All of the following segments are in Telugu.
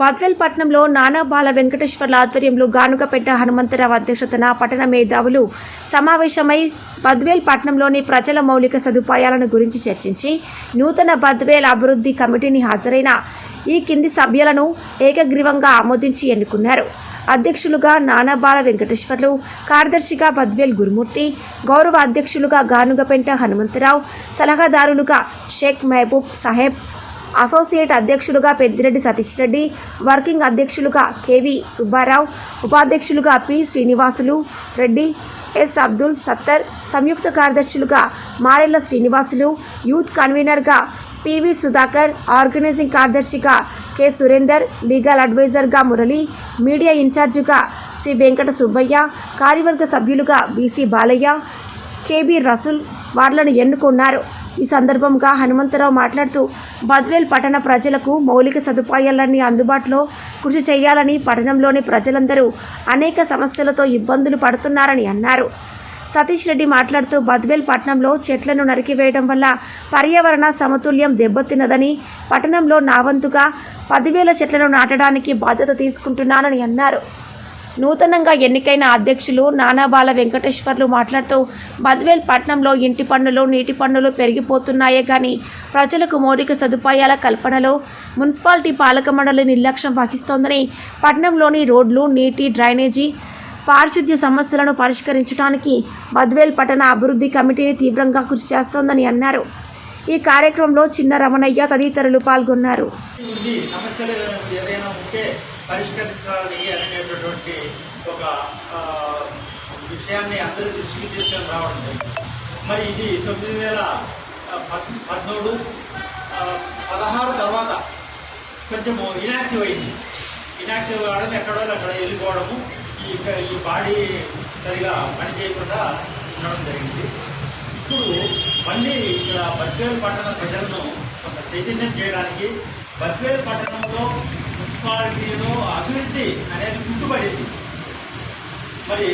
బద్వేల్ పట్టణంలో నానా బాల వెంకటేశ్వర్ల ఆధ్వర్యంలో గానుగపేట హనుమంతరావు అధ్యక్షతన పట్టణ మేధావులు సమావేశమై బద్వేల్ పట్టణంలోని ప్రజల మౌలిక సదుపాయాలను గురించి చర్చించి నూతన బద్వేల్ అభివృద్ధి కమిటీని హాజరైన ఈ కింది సభ్యులను ఏకగ్రీవంగా ఆమోదించి ఎన్నుకున్నారు. అధ్యక్షులుగా నానాబాల వెంకటేశ్వర్లు కార్యదర్శిగా బద్వేల్ గురుమూర్తి గౌరవ అధ్యక్షులుగా గానుగపెంట హనుమంతరావు సలహాదారులుగా షేక్ మహబూబ్ సాహెబ్ అసోసియేట్ అధ్యక్షులుగా పెద్దిరెడ్డి సతీష్ రెడ్డి వర్కింగ్ అధ్యక్షులుగా కేవి సుబ్బారావు ఉపాధ్యక్షులుగా పి శ్రీనివాసులు రెడ్డి ఎస్ అబ్దుల్ సత్తర్ సంయుక్త కార్యదర్శులుగా మారెళ్ళ శ్రీనివాసులు యూత్ కన్వీనర్గా పివి సుధాకర్ ఆర్గనైజింగ్ కార్యదర్శిగా కె సురేందర్ లీగల్ అడ్వైజర్గా మురళి మీడియా ఇన్ఛార్జిగా సి వెంకట సుబ్బయ్య కార్యవర్గ సభ్యులుగా B C Balaiah K B Rasool వార్లను ఎన్నుకున్నారు. ఈ సందర్భంగా హనుమంతరావు మాట్లాడుతూ బద్వేల్ పట్టణ ప్రజలకు మౌలిక సదుపాయాలన్నీ అందుబాటులో కృషి చేయాలని పట్టణంలోని ప్రజలందరూ అనేక సమస్యలతో ఇబ్బందులు పడుతున్నారని అన్నారు. సతీష్ రెడ్డి మాట్లాడుతూ బద్వేల్ పట్టణంలో చెట్లను నరికివేయడం వల్ల పర్యావరణ సమతుల్యం దెబ్బతిన్నదని పట్టణంలో నా వంతుగా పదివేల చెట్లను నాటడానికి బాధ్యత తీసుకుంటున్నానని అన్నారు. నూతనంగా ఎన్నికైన అధ్యక్షులు నానాబాల వెంకటేశ్వర్లు మాట్లాడుతూ బద్వేల్ పట్నంలో ఇంటి పన్నులు నీటి పన్నులు పెరిగిపోతున్నాయే కానీ ప్రజలకు మౌలిక సదుపాయాల కల్పనలో మున్సిపాలిటీ పాలక మండలి నిర్లక్ష్యం వహిస్తోందని పట్నంలోని రోడ్లు నీటి డ్రైనేజీ పారిశుద్ధ్య సమస్యలను పరిష్కరించడానికి బద్వేల్ పట్టణ అభివృద్ధి కమిటీని తీవ్రంగా కృషి చేస్తోందని అన్నారు. ఈ కార్యక్రమంలో చిన్న రమణయ్య తదితరులు పాల్గొన్నారు. సమస్యలు ఏదైనా ఉంటే పరిష్కరించాలి అనేటటువంటి విషయాన్ని అందరి దృష్టికి తీసుకొని రావడం జరిగింది. మరి ఇది తొమ్మిది వేల పద్ పద్మూడు పదహారు తర్వాత కొంచెము ఇనాక్టివ్ అయింది. ఇనాక్టివ్ కావడం ఎక్కడో అక్కడ వెళ్ళిపోవడము ఈ ఈ బాడీ సరిగా పని చేయకుండా ఉండడం జరిగింది. ఇప్పుడు మళ్ళీ ఇక్కడ బద్వేలు పట్టణ ప్రజలను కొంత చైతన్యం చేయడానికి బద్వేలు పట్టణంలో మున్సిపాలిటీలో అభివృద్ధి అనేది గుర్తుపడింది మరి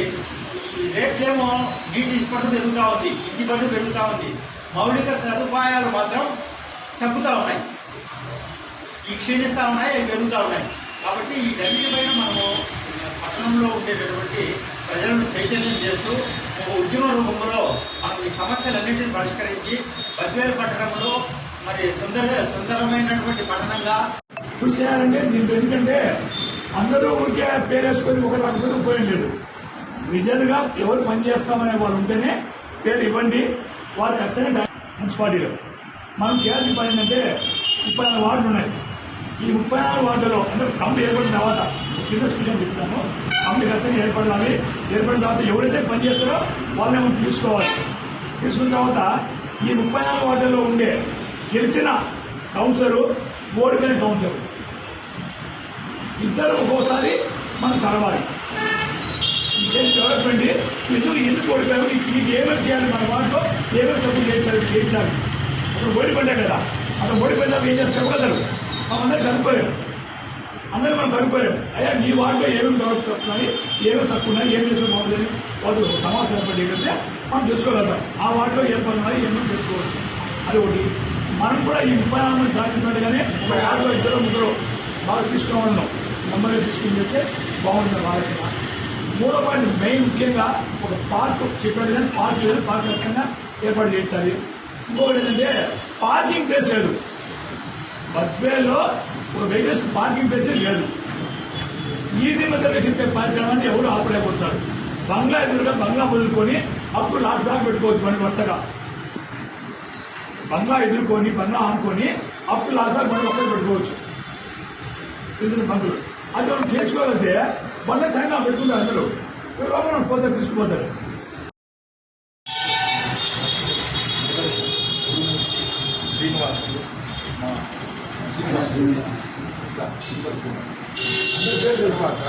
రేట్లేమో నీటి పట్టు పెరుగుతూ ఉంది ఇంటి పట్టు పెరుగుతూ ఉంది. మౌలిక సదుపాయాలు మాత్రం తగ్గుతూ ఉన్నాయి. ఈ క్షీణిస్తూ ఉన్నాయి అవి పెరుగుతూ ఉన్నాయి. కాబట్టి ఈ పైన మనము పట్టణంలో ఉండేటటువంటి ప్రజలను చైతన్యం చేస్తూ ఒక ఉద్యమ రూపంలో మనం ఈ సమస్యలన్నింటినీ పరిష్కరించి బద్వేలు పట్టణంలో మరి సుందర సుందరమైనటువంటి పట్టణంగా కృషి చేయాలంటే దీంట్లో ఎందుకంటే అందరూ ఊరికే పేరేసుకొని ఒక రకంగా పోయలేదు నిజంగా ఎవరు పనిచేస్తామనే వాళ్ళు ఉంటేనే పేరు ఇవ్వండి. వారికి ఖచ్చితంగా మున్సిపాలిటీలో. మనం చేయాల్సిన పని ఏంటంటే ముప్పై నాలుగు వార్డులు ఉన్నాయి. ఈ ముప్పై నాలుగు వార్డులో అంటే కంపెనీ ఏర్పడిన తర్వాత చిన్న సూచన చెప్తాను. కంపెనీ ఖచ్చితంగా ఏర్పడాలి. ఏర్పడిన తర్వాత ఎవరైతే పని చేస్తారో వాళ్ళని మనం తీసుకోవాలి. తీసుకున్న తర్వాత ఈ ముప్పై నాలుగు వార్డుల్లో ఉండే గెలిచిన కౌన్సిలరు ఓడిపోయిన కౌన్సిలర్. ఇద్దరు ఒక్కోసారి మనం కలవాలి. దేశ డెవలప్మెంట్ ఎందుకు ఎందుకు ఓడిపోయారు మీకు ఏమేమి చేయాలి మన వాటిలో ఏమేమి తప్పు చేయించాలి చేయించాలి అప్పుడు ఓడిపోయా కదా? అక్కడ ఓడిపోయినా ఏం చేస్తారు చెప్పగలరు. మనం అందరూ కనుక్కోలేము అందరూ మనం కనుక్కోలేము అయ్యా మీ వాటిలో ఏమేమి డెవలప్ అవుతున్నాయి ఏమేమి తక్కువ ఉన్నాయి? ఏం చేస్తే బాగుందని వాళ్ళు సమాచారం ఏంటంటే మనం తెలుసుకోగలుగుతాం. ఆ వాటిలో ఏం పనులు ఉన్నాయి? ఏమేమి తెలుసుకోవచ్చు? అది ఒకటి. మనం కూడా ఈ ముప్పై నాలుగు మంది సాధించినట్టుగానే ఒక వాటిలో ఇద్దరు ముగ్గురు బాగా తీసుకోవాలను నెంబర్గా తీసుకుని చేస్తే బాగుంటుంది ఆలోచన మూడో పాయింట్ మెయిన్ ముఖ్యంగా ఒక పార్క్ చెప్పాడు కానీ పార్క్ లేదు పార్క్ ఖచ్చితంగా ఏర్పాటు చేయించాలి. ఇంకొకటి ఏంటంటే పార్కింగ్ ప్లేస్ లేదు. బద్వేలో ఒక వెహికల్స్ పార్కింగ్ ప్లేస్ లేదు. ఈజీ మెథడ్గా చెప్పే పార్కింగ్ అంటే ఎవరు ఆపలేకపోతారు. బంగ్లా ఎదురుగా బంగ్లా వదులుకొని అప్పుడు లాస్ట్ దాకా పెట్టుకోవచ్చు బండి వరుసగా. బంగ్లా ఎదుర్కొని బంగ్లా ఆనుకొని అప్పుడు లాస్ట్ దాకా బండి వరుసగా పెట్టుకోవచ్చు. స్థితిని బంధువులు అది మనం చేర్చుకోగలిగితే బండ సైన్ పెట్టుకుంటారు అందరూ లోపల పోతారు తీసుకుపోతారు.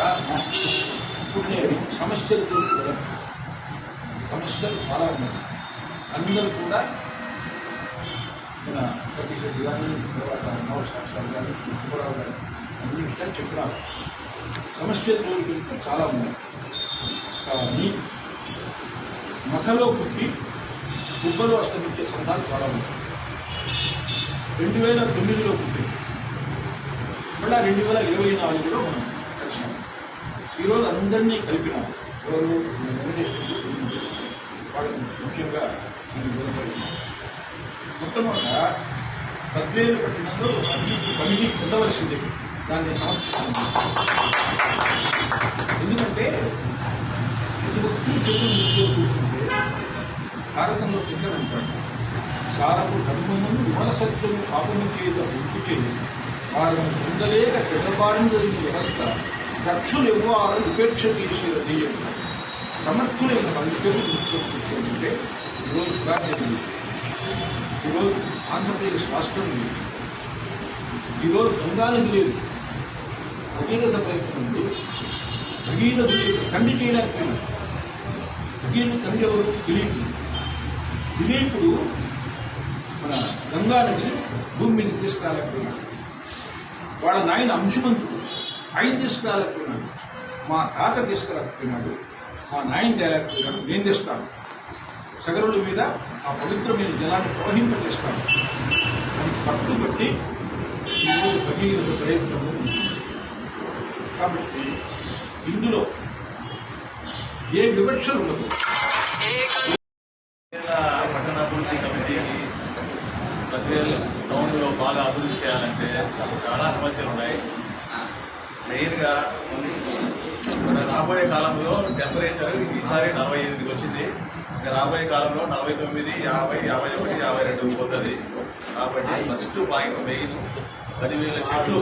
ఇప్పుడు నేను సమస్యలు చూడలేదు సమస్యలు చాలా ఉన్నాయి. అందరూ కూడా మన ప్రతి రెడ్డి గారు తర్వాత నవర్ శాస్త్రాలు కానీ సుబ్బరావు కానీ అన్ని విషయాలు చెప్తున్నారు సమస్యలు చూడడానికి చాలా ఉన్నాయి. కానీ మతలో పుట్టి గుబ్బలో అస్తమించే సంఘాలు చాలా ఉన్నాయి. రెండు వేల తొమ్మిదిలో పుట్టి మళ్ళీ రెండు వేల ఇరవై నాలుగులో మనం కలిసాం ఈరోజు అందరినీ కలిపిన. ఎవరు? వాళ్ళకి ముఖ్యంగా నేను మొట్టమొదట పద్వేలు పట్టణంలో అభివృద్ధి కమిటీ పొందవలసింది. దాన్ని ఎందుకంటే ప్రతి ఒక్కరు కూర్చుంటే భారతంలో కింద ఉంటాడు సారము ధర్మమును విమలసత్వము పాపము గుర్తు చేయండి వారు పొందలేక చెడ్డబారిన జరిగిన వ్యవస్థ దక్షులు ఎవ్వారు ఉపేక్ష తీసిన దెయ్యం సమర్థులైన పండితులు దృష్టిలో ఈరోజు సుధాకర్ ఈరోజు ఆంధ్రప్రదేశ్ రాష్ట్రం లేదు. ఈరోజు బంగాళం లేదు. భగీరథ ప్రయత్నం ఉంది. భగీరథ చేత తండ్రి చేయలేకపోయినాడు భగీరథ తండ్రి ఎవరు దిలీపుడు దిలీపుడు మన గంగా భూమి మీద తీసుకురాలేకపోయినాడు. వాళ్ళ నాయన అంశుమంతుడు ఆయన తీసుకురాలేకపోయినాడు. మా తాత తీసుకురాకపోయినాడు మా నాయన తేలేకపోయినాడు. నేను తెస్తాను. సగరుల మీద ఆ పవిత్రమైన జలాన్ని ప్రవహింపజేస్తాను. దానికి పట్టుబట్టి ఈరోజు భగీరథ ప్రయత్నము కాబట్టి ఇందులో ఏ వివక్ష ఉండదు. అభివృద్ధి పట్టణాభివృద్ధి కమిటీకి బద్వేల్ టౌన్లో బాగా అభివృద్ధి చేయాలంటే చాలా సమస్యలు ఉన్నాయి. మెయిన్గా మన రాబోయే కాలంలో టెంపరేచర్ ఈసారి నలభై ఎనిమిదికి వచ్చింది. ఇంకా రాబోయే కాలంలో నలభై తొమ్మిది యాభై యాభై ఒకటి యాభై రెండు పోతుంది. కాబట్టి ఫస్ట్ పాయింట్ మెయిన్ పదివేల చెట్లు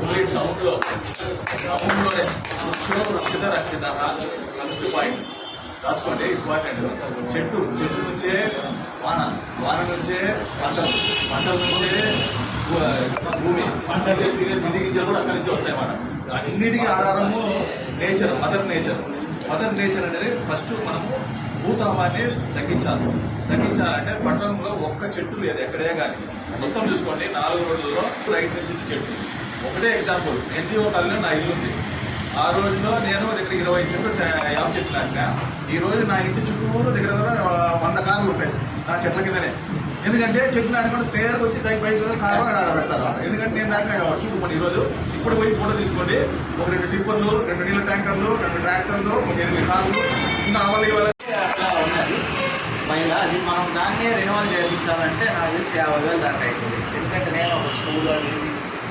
ఓన్లీ టౌన్లో టౌన్లోనే వృక్షో రక్షిత రక్షిత ఫస్ట్ పాయింట్. రాసుకోండి ఇంపార్టెంట్ చెట్టు చెట్టు నుంచే వాన వాన నుంచే పంటలు పంటల నుంచే భూమి. పంటలు తినే తిండి గింజలు కూడా అక్కడి నుంచి వస్తాయి మన అన్నిటికీ ఆధారము nature mother nature mother nature అనేది ఫస్ట్ మనము భూతామాన్ని తగ్గించాలి. తగ్గించాలంటే పట్టణంలో ఒక్క చెట్టు లేదు ఎక్కడే కానీ. మొత్తం చూసుకోండి నాలుగు రోజుల్లో రైట్ నుంచి చెట్టు. ఒకటే ఎగ్జాంపుల్ ఎన్జిఓ కాలంలో నా ఇల్లు ఉంది. ఆ రోజులో నేను దగ్గర ఇరవై చెట్లు యాభై చెట్లు నాటినా. ఈ రోజు నా ఇంటి చుట్టూరు దగ్గర దగ్గర వంద కార్లు ఉంటాయి నా చెట్ల కిందనే. ఎందుకంటే చెట్లు నాటుకుంటే పేరుకు వచ్చి పై బయట కారు ఆడ పెడతారు. ఎందుకంటే నేను నాటినా కాబట్టి ఈరోజు ఈ రోజు. ఇప్పుడు పోయి ఫోటో తీసుకోండి. ఒక రెండు టిప్పర్లు రెండు నీళ్ళ ట్యాంకర్లు రెండు ట్రాక్టర్లు ఒక ఎనిమిది కార్లు. ఇంకా అవల్ పైన అది మనం దాన్నే రెన్యువల్ చేయించాలంటే నాకు తెలిసి యాభై వేలు దాకా అవుతుంది. ఎందుకంటే నేను ఒక స్కూల్లో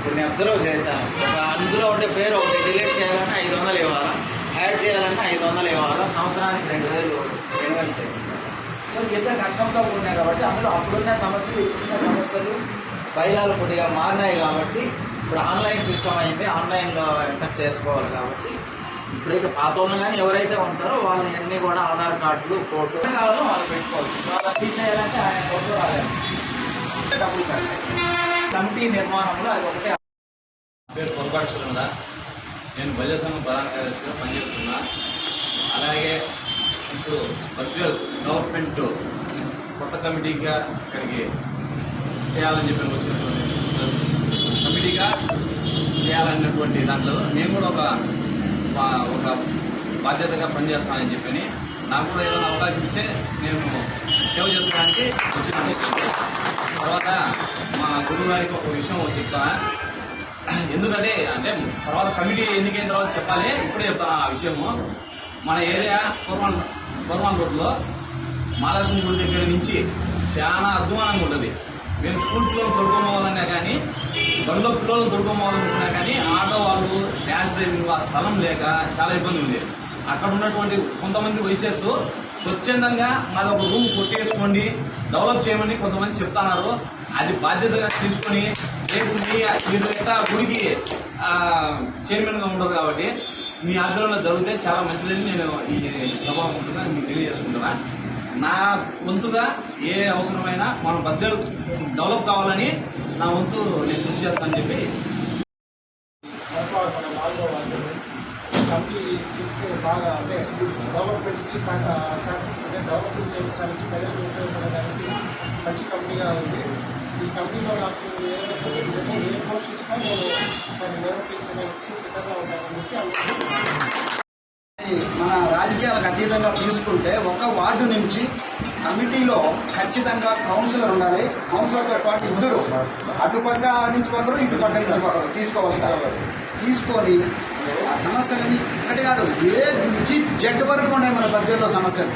కొన్ని అబ్జర్వ్ చేశాను. ఒక అందులో ఉండే పేరు ఒకటి డిలీట్ చేయాలన్నా ఐదు వందలు ఇవ్వాలా? యాడ్ చేయాలన్నా ఐదు వందలు ఇవ్వాలా? సంవత్సరానికి రెండు వేలు రెన్యువల్ చేయించాలి. సో ఎంత కష్టంతో ఉన్నాయి కాబట్టి అందులో అప్పుడున్న సమస్యలు ఇప్పుడున్న సమస్యలు బయలాలు కొద్దిగా మారినాయి కాబట్టి ఇప్పుడు ఆన్లైన్ సిస్టమ్ అయింది. ఆన్లైన్లో ఎంటర్ చేసుకోవాలి కాబట్టి ఇప్పుడైతే పాత వాళ్ళు కానీ ఎవరైతే ఉంటారో వాళ్ళని అన్ని కూడా ఆధార్ కార్డులు ఫోటో కావాలో వాళ్ళు పెట్టుకోవచ్చు వాళ్ళని తీసేయాలంటే ఆయన ఫోటో రాలేదు. డబ్బులు ఖర్చు కమిటీ నిర్మాణంలో అది ఒకటే. పేరు పొరపాటు నేను బల్య సంఘం ప్రధాన కార్యదర్శిగా పనిచేస్తున్నా. అలాగే ఇప్పుడు బద్వేల్ గవర్నమెంట్ కొత్త కమిటీగా ఇక్కడికి చేయాలని చెప్పి వచ్చినటువంటి కమిటీగా చేయాలన్నటువంటి దాంట్లో నేను కూడా ఒక ఒక బాధ్యతగా పనిచేస్తానని చెప్పి నాకు కూడా ఏదైనా అవకాశం ఇస్తే నేను సేవ చేసుకోవడానికి వచ్చిన తర్వాత మా గురువు గారికి ఒక విషయం చెప్తా. ఎందుకంటే అంటే తర్వాత కమిటీ ఎన్నికైన తర్వాత చెప్పాలి. ఇప్పుడే చెప్తాను ఆ విషయము. మన ఏరియా పూర్వం పూర్వం రోడ్లో మహాలక్ష్మి గుడి దగ్గర నుంచి చాలా అధ్వానంగా ఉంటుంది. మేము స్కూల్ పిల్లలు తొడుకోవాలన్నా కానీ బండిలో పిల్లలు తొడుకోవాలనుకున్నా కానీ ఆటో వాళ్ళు డ్యాష్ డ్రైవింగ్ ఆ స్థలం లేక చాలా ఇబ్బంది ఉంది అక్కడ ఉన్నటువంటి కొంతమంది వైసెస్ స్వచ్ఛందంగా మాది ఒక రూమ్ కొట్టేసుకోండి డెవలప్ చేయమని కొంతమంది చెప్తున్నారు. అది బాధ్యతగా తీసుకొని రేపు మీరు ఎట్లా గుడికి చైర్మన్గా ఉండరు కాబట్టి మీ ఆధ్వర్యంలో జరిగితే చాలా మంచిదని నేను ఈ సభాముఖంగా మీకు తెలియజేసుకుంటున్నాను నా వంతుగా ఏ అవసరమైనా మనం బద్దలు డెవలప్ కావాలని నా వంతు నేను కృషి చేస్తానని చెప్పి వాళ్ళు బాగా అంటే డెవలప్మెంట్కి శాఖ డెవలప్మెంట్ చేసుకోవడానికి ప్రజలకు ఉపయోగపడడానికి మంచి కంపెనీగా ఉంది ఈ కంపెనీలో నాకు ఏ రెస్పాన్సిబిలిటీ ఏ పోస్ట్ ఇచ్చినా నేను దాన్ని నిర్వర్తించడానికి సిద్ధంగా ఉంటానని చెప్పి అనుకుంటున్నాను మన రాజకీయాలకు అతీతంగా తీసుకుంటే ఒక వార్డు నుంచి కమిటీలో ఖచ్చితంగా కౌన్సిలర్ ఉండాలి. కౌన్సిలర్తో పాటు ఇద్దరు అటుపక్క నుంచి ఒకరు ఇటు పక్క నుంచి ఒకరు తీసుకోవాలి సార్. తీసుకొని ఆ సమస్యలని ఇక్కడే కాదు ఏ నుంచి జడ్ వరకు ఉన్నాయి మన బద్వేల్లో సమస్యలు.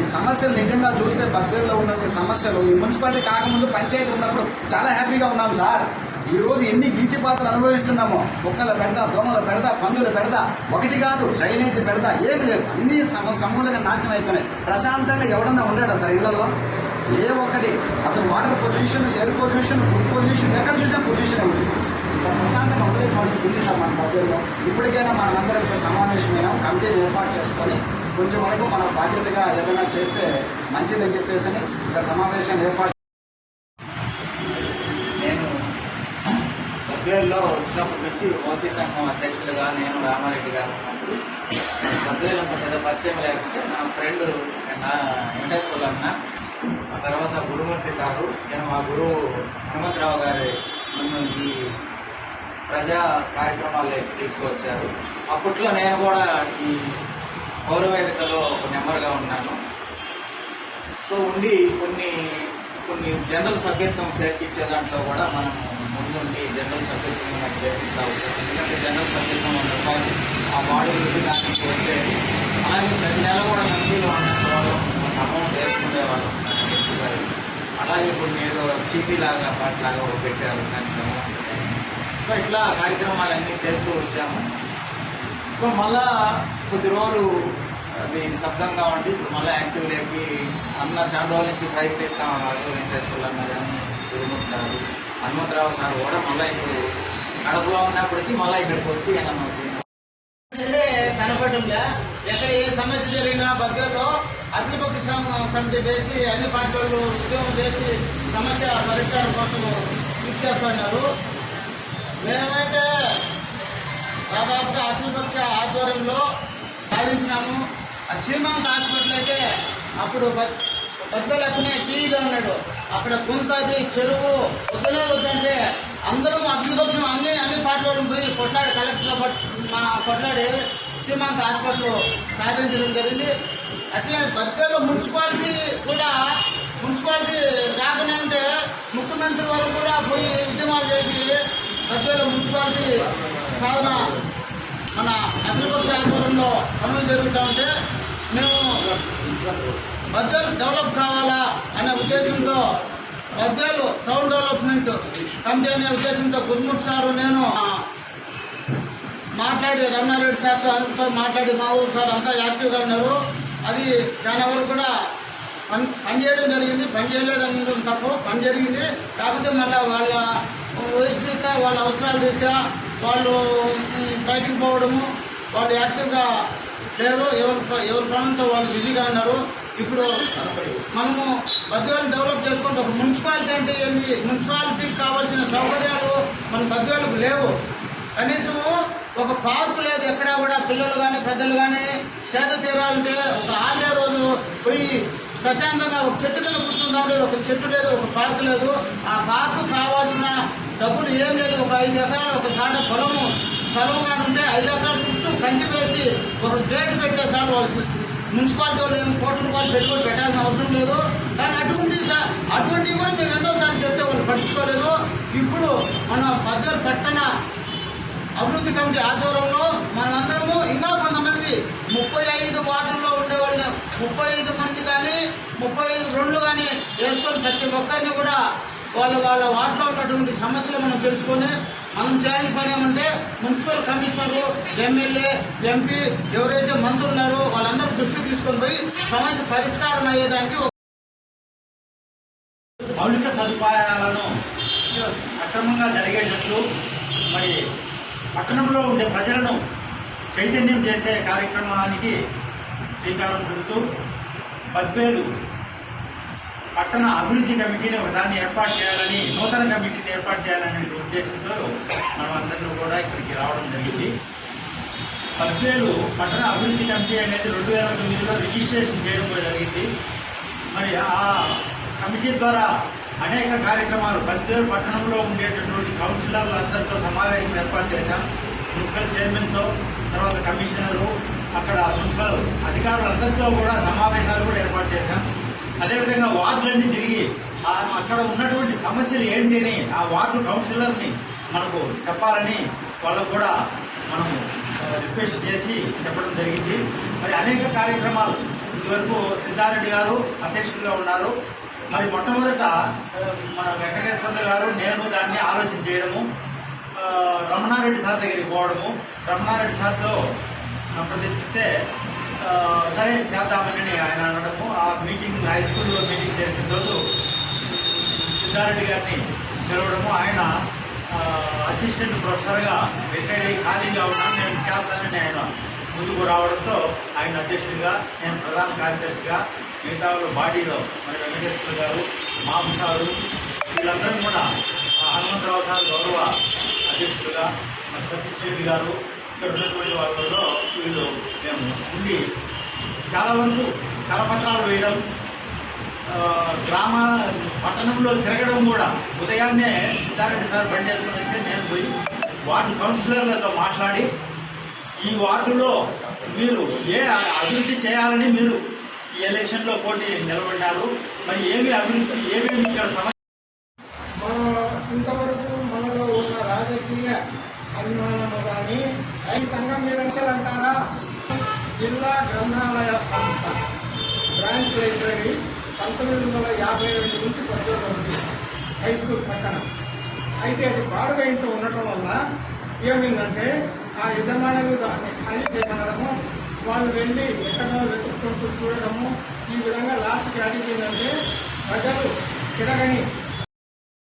ఈ సమస్యలు నిజంగా చూస్తే బద్వేల్లో ఉన్న సమస్యలు ఈ మున్సిపాలిటీ కాకముందు పంచాయతీ ఉన్నప్పుడు చాలా హ్యాపీగా ఉన్నాం సార్. ఈరోజు ఎన్ని ఈతి పాత్రలు అనుభవిస్తున్నామో కుక్కలు పెడతా దోమలు పెడతా పందులు పెడతా ఒకటి కాదు డ్రైనేజ్ పెడతా ఏమి లేదు. అన్ని సమ సమూలంగా నాశనం అయిపోయినాయి. ప్రశాంతంగా ఎవడన్నా ఉండడా సార్ ఇళ్ళలో? ఏ ఒక్కటి. అసలు water pollution air pollution food pollution ఎక్కడ చూసినా పొల్యూషన్ ఉంది? ప్రశాంతంగా ఉండలేని పరిస్థితి ఉంది సార్ మన మధ్యలో ఇప్పటికైనా మనమందరం ఇక్కడ సమావేశమైనాం కమిటీని ఏర్పాటు చేసుకొని కొంచెం వరకు మన బాధ్యతగా ఏదైనా చేస్తే మంచిదని చెప్పేసి ఇక్కడ సమావేశాన్ని ఏర్పాటు నేను బద్వేల్లో వచ్చినప్పటి నుంచి ఓసీ సంఘం అధ్యక్షులుగా నేను రామారెడ్డి గారు ఉన్నప్పుడు బద్వేలు పెద్ద పరిచయం లేకుంటే నా ఫ్రెండ్ నా స్కూల్ అన్న ఆ తర్వాత గురుమూర్తి సారు నేను మా గురువు హనుమంతరావు గారి నన్ను ఈ ప్రజా కార్యక్రమాల్లోకి తీసుకువచ్చారు. అప్పట్లో నేను కూడా ఈ పౌరవేదికలో ఒక నెంబర్గా ఉన్నాను. సో ఉండి కొన్ని కొన్ని జనరల్ సభ్యత్వం చేర్పించే దాంట్లో కూడా మనం ముందుండి జనరల్ సభ్యత్వం మనం చేపిస్తా వచ్చాం ఎందుకంటే జనరల్ సభ్యత్వం వంద రూపాయలు ఆ వార్డు దానికి వచ్చేది. అలాగే ప్రతి నెల కూడా కమిటీలో ఉన్నంత అమౌంట్ వేసుకునేవాళ్ళు అలాగే కొన్ని ఏదో చీటీ లాగా ఒక లాగా పెట్టారు దానికి అమౌంట్ సో ఇట్లా కార్యక్రమాలన్నీ చేస్తూ వచ్చాము. సో మళ్ళా కొద్ది రోజులు అది స్తబ్దంగా ఉండి ఇప్పుడు మళ్ళీ యాక్టివ్ లేకి అన్న చాలా రోజుల నుంచి ప్రయత్నిస్తాం అన్నారు వెంకటేశ్వర్లు అన్న కానీ గురుముఖ్ సార్. హనుమంతరావు సార్ కూడా మళ్ళీ ఇప్పుడు కడపలో ఉన్నప్పటికీ మళ్ళీ ఇక్కడికి వచ్చి అంటే ఎక్కడ ఏ సమస్య జరిగినా బగ్గలో అగ్నిపక్ష సం- కమిటీ వేసి అన్ని పార్టీలు ఉద్యోగం చేసి సమస్య పరిష్కారం కోసం కృషి చేస్తున్నారు. మేమైతే దాదాపుగా అగ్నిపక్ష ఆధ్వర్యంలో సాధించినాము. ఆ శ్రీమంత్ హాస్పిటల్ అయితే అప్పుడు పెద్దలు అతనే టీవీగా ఉన్నాడు అక్కడ గుంతది చెరువు వద్దనే వద్దంటే అందరూ అగ్నిపక్షం అన్ని అన్ని పాటలు పోయి కొట్లాడి కలెక్టర్ మా కొట్లాడి శ్రీమంత్ హాస్పిటల్ సాధించడం జరిగింది. అట్లే బద్దలు మున్సిపాలిటీ కూడా మున్సిపాలిటీ రాకనంటే ముఖ్యమంత్రి వారు కూడా పోయి ఉద్యమాలు చేసి బద్దలు మున్సిపాలిటీ సాధన మన అగ్నిపక్ష ఆధ్వర్యంలో పనులు జరుగుతూ ఉంటే మేము బద్వేలు డెవలప్ కావాలా అనే ఉద్దేశంతో బద్వేలు టౌన్ డెవలప్మెంట్ కమిటీ అనే ఉద్దేశంతో గురుముఖ్ సారు నేను మాట్లాడి రమణారెడ్డి సార్తో అందరితో మాట్లాడి మా ఊరు సార్ అంతా యాక్టివ్గా ఉన్నారు. అది చాలా వరకు కూడా పని చేయడం జరిగింది. పని చేయలేదని తప్పు. పని జరిగింది. కాకపోతే మళ్ళీ వాళ్ళ వయసు రీత్యా వాళ్ళ అవసరాల రీత్యా వాళ్ళు మ్, బయటికి పోవడము వాళ్ళు యాక్టివ్గా లేరు ఎవరి ఎవరి ప్రాణంతో వాళ్ళు బిజీగా ఉన్నారు ఇప్పుడు మనము బద్వేలు డెవలప్ చేసుకుంటే ఒక మున్సిపాలిటీ అంటే ఏంది? మున్సిపాలిటీకి కావాల్సిన సౌకర్యాలు మన బద్వేలకు లేవు. కనీసము ఒక పార్కు లేదు ఎక్కడా కూడా పిల్లలు కానీ పెద్దలు కానీ సేద తీరాలంటే ఒక ఆదే రోజు పోయి ప్రశాంతంగా ఒక చెట్టు కింద కూర్చుంటాడు ఒక చెట్టు లేదు ఒక పార్కు లేదు. ఆ పార్కు కావాల్సిన డబ్బులు ఏం లేదు. ఒక ఐదు ఎకరాలు ఒక సాట పొలము స్థలం కానీ ఉంటే ఐదు ఎకరాలు కంచి వేసి ఒక గేట్ పెట్టే సార్ వాళ్ళు. మున్సిపాలిటీ వాళ్ళు ఏం కోట్ల రూపాయలు పెట్టుబడి పెట్టాల్సిన అవసరం లేదు. కానీ అటువంటి సా- అటువంటివి కూడా మేము ఎన్నోసార్లు చెప్తే వాళ్ళు పట్టించుకోలేదు. ఇప్పుడు మన పద్దెలు పట్టణ అభివృద్ధి కమిటీ ఆధ్వర్యంలో మనమందరము ఇంకా కొంతమంది ముప్పై ఐదు వార్డుల్లో ఉండేవాళ్ళని ముప్పై ఐదు మంది కానీ ముప్పై ఐదు రెండు కానీ వేసుకొని ప్రతి ఒక్కరిని కూడా వాళ్ళు వాళ్ళ వార్డులో ఉన్నటువంటి సమస్యలు మనం తెలుసుకొని మనం చేయాల్సిన పని మున్సిపల్ కమిషనరు ఎమ్మెల్యే ఎంపీ ఎవరైతే మంత్రులు ఉన్నారో వాళ్ళందరూ దృష్టికి తీసుకొని పోయి సమస్య పరిష్కారం అయ్యేదానికి మౌలిక సదుపాయాలను సక్రమంగా జరిగేటట్లు మరి పట్టణంలో ఉండే ప్రజలను చైతన్యం చేసే కార్యక్రమానికి శ్రీకారం చుడుతూ పద్వేలు పట్టణ అభివృద్ధి కమిటీని ఒక దాన్ని ఏర్పాటు చేయాలని నూతన కమిటీని ఏర్పాటు చేయాలనే ఉద్దేశంతో మనం అందరిలో కూడా ఇక్కడికి రావడం జరిగింది. బద్వేలు పట్టణ అభివృద్ధి కమిటీ అనేది రెండు వేల తొమ్మిదిలో రిజిస్ట్రేషన్ చేయడం జరిగింది. మరి ఆ కమిటీ ద్వారా అనేక కార్యక్రమాలు బద్వేలు పట్టణంలో ఉండేటటువంటి కౌన్సిలర్లు అందరితో సమావేశం ఏర్పాటు చేశాం. మున్సిపల్ చైర్మన్తో తర్వాత కమిషనరు అక్కడ మున్సిపల్ అధికారులందరితో కూడా సమావేశాలు కూడా ఏర్పాటు చేశాం. అదేవిధంగా వార్డులన్నీ తిరిగి అక్కడ ఉన్నటువంటి సమస్యలు ఏంటి అని ఆ వార్డు కౌన్సిలర్ని మనకు చెప్పాలని వాళ్ళకు కూడా మనము రిక్వెస్ట్ చేసి చెప్పడం జరిగింది. మరి అనేక కార్యక్రమాలు ఇదివరకు సిద్ధారెడ్డి గారు అధ్యక్షులుగా ఉన్నారు. మరి మొట్టమొదట మన వెంకటేశ్వర్లు గారు నేను దాన్ని ఆలోచన చేయడము రమణారెడ్డి సార్ దగ్గరికి పోవడము. రమణారెడ్డి సార్తో సంప్రదిస్తే సరే చేద్దామని ఆయన అనడము. ఆ మీటింగ్ హై స్కూల్లో మీటింగ్ చేసిన రోజు సిద్ధారెడ్డి గారిని పిలవడము. ఆయన అసిస్టెంట్ ప్రొఫెసర్గా రిటైర్డ్ అయ్యి ఖాళీగా ఉన్నాను. నేను చేస్తానని ఆయన ముందుకు రావడంతో ఆయన అధ్యక్షుడిగా నేను ప్రధాన కార్యదర్శిగా మిగతా వాళ్ళు బాడీలో మరి వెంకటేశ్వర గారు మాము సారు వీళ్ళందరూ కూడా హనుమంతరావు సార్ గౌరవ అధ్యక్షుడిగా మరి సతీష్ రెడ్డి గారు ఇక్కడ ఉన్నటువంటి వాళ్ళలో వీళ్ళు మేము ఉండి చాలా వరకు కరపత్రాలు వేయడం గ్రామ పట్టణంలో తిరగడం కూడా ఉదయాన్నే సిద్ధారెడ్డి సార్ బండి వేసుకుని వస్తే నేను పోయి వార్డు కౌన్సిలర్లతో మాట్లాడి ఈ వార్డులో మీరు ఏ అభివృద్ధి చేయాలని మీరు ఈ ఎలక్షన్లో పోటీ నిలబడ్డారు మరి ఏమి అభివృద్ధి ఏమేమి ఇక్కడ సమస్య హై స్కూల్ పక్కన. అయితే అది బాడుగైంట్లో ఉండటం వల్ల ఏమైందంటే ఆ యజమానులు దాన్ని ఖాళీ చేయడము వాళ్ళు వెళ్ళి ఎక్కడో వెతుక్కుంటూ చూడడము ఈ విధంగా లాస్ట్కి అడిగిందంటే ప్రజలు తిరగని